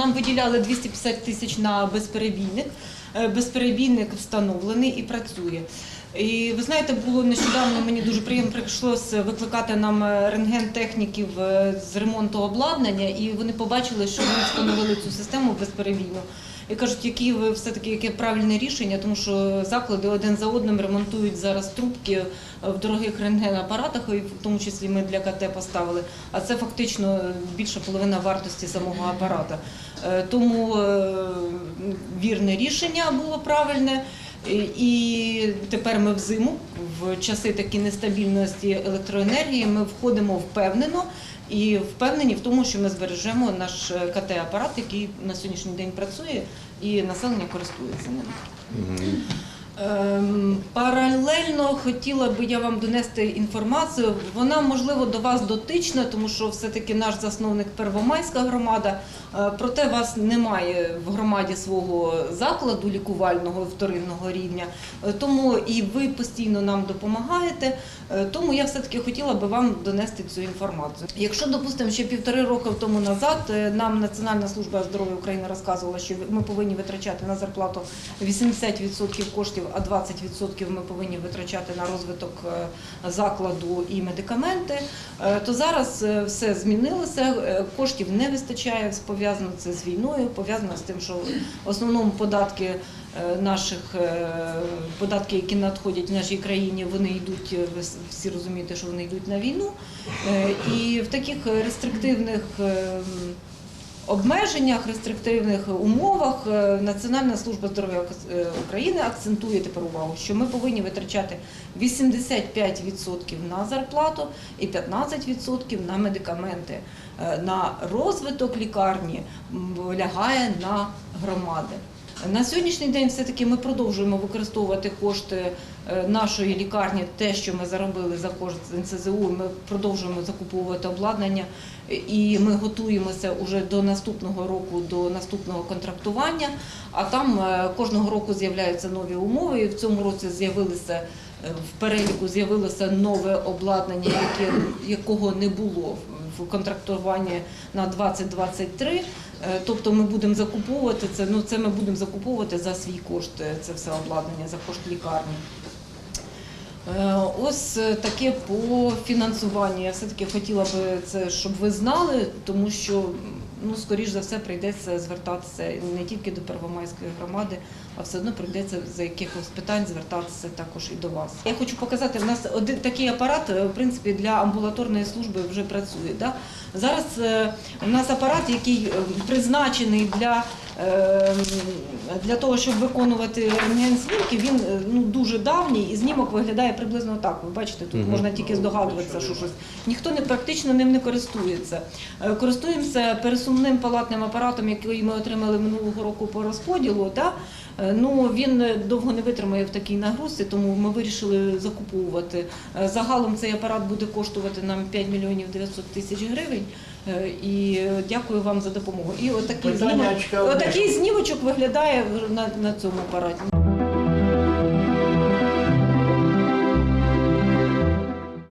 нам виділяли 250 тисяч на безперебійник. Е, Безперебійник встановлений і працює. І ви знаєте, було нещодавно мені дуже приємно прийшлося викликати нам е, рентген-техніків е, з ремонту обладнання, і вони побачили, що ми встановили цю систему безперебійну. І кажуть, які ви все-таки яке правильне рішення, тому що заклади один за одним ремонтують зараз трубки е, в дорогих рентген-апаратах, і в тому числі ми для КТ поставили. А це фактично більша половина вартості самого апарата. Е, Тому е, вірне рішення було правильне. І тепер ми взиму, в часи такі нестабільності електроенергії, ми входимо впевнено і впевнені в тому, що ми збережемо наш е, КТ-апарат, який на сьогоднішній день працює, і населення користується ним. Ем, Паралельно хотіла би я вам донести інформацію. Вона можливо до вас дотична, тому що все-таки наш засновник Первомайська громада. Е, Проте вас немає в громаді свого закладу лікувального вторинного рівня. Е, Тому і ви постійно нам допомагаєте. Е, Тому я все-таки хотіла би вам донести цю інформацію. Якщо, допустимо, ще півтори роки тому назад нам Національна служба здоров'я України розказувала, що ми повинні витрачати на зарплату 80% коштів, а 20% ми повинні витрачати на розвиток е, закладу і медикаменти, е, то зараз е, все змінилося. Коштів не вистачає. Пов'язано це з війною, пов'язано з тим, що в основному податки наших податки, які надходять в нашій країні, вони йдуть. всі розумієте, що вони йдуть на війну. І в таких рестриктивних. Обмеженнях, рестриктивних умовах е, Національна служба здоров'я е, України акцентує тепер увагу, що ми повинні витрачати 85% на зарплату і 15% на медикаменти. Е, На розвиток лікарні лягає на громади. На сьогоднішній день все-таки ми продовжуємо використовувати кошти е, нашої лікарні, те, що ми заробили за кошт НСЗУ, ми продовжуємо закуповувати обладнання і ми готуємося уже до наступного року, до наступного контрактування. А там е, кожного року з'являються нові умови. І в цьому році з'явилися е, в переліку з'явилося нове обладнання, яке, якого не було в контрактуванні на 2023. Е, Тобто ми будемо закуповувати це. Ну це ми будемо закуповувати за свій кошт. е, Це все обладнання за кошт лікарні. Е, Ось таке по фінансуванню. Я все-таки хотіла би це, щоб ви знали, тому що ну, скоріш за все прийдеться звертатися не тільки до Первомайської громади, а все одно прийдеться за якихось питань звертатися також і до вас. Я хочу показати, в нас один такий апарат, е, в принципі, для амбулаторної служби вже працює. Да? Зараз е, у нас апарат, який е, призначений для для того, щоб виконувати рентген-знімки, він ну, дуже давній і знімок виглядає приблизно так. Ви бачите, тут Мгм. можна тільки здогадуватися, що щось. Ніхто не практично ним не користується. Користуємося пересувним палатним апаратом, який ми отримали минулого року по розподілу. Да? Е, Ну, він е, довго не витримає в такій нагрузці, тому ми вирішили закуповувати. Е, Загалом цей апарат буде коштувати нам 5 мільйонів 900 тисяч гривень. І дякую вам за допомогу. І отакий одне. отакий знімочок виглядає на, на цьому апараті.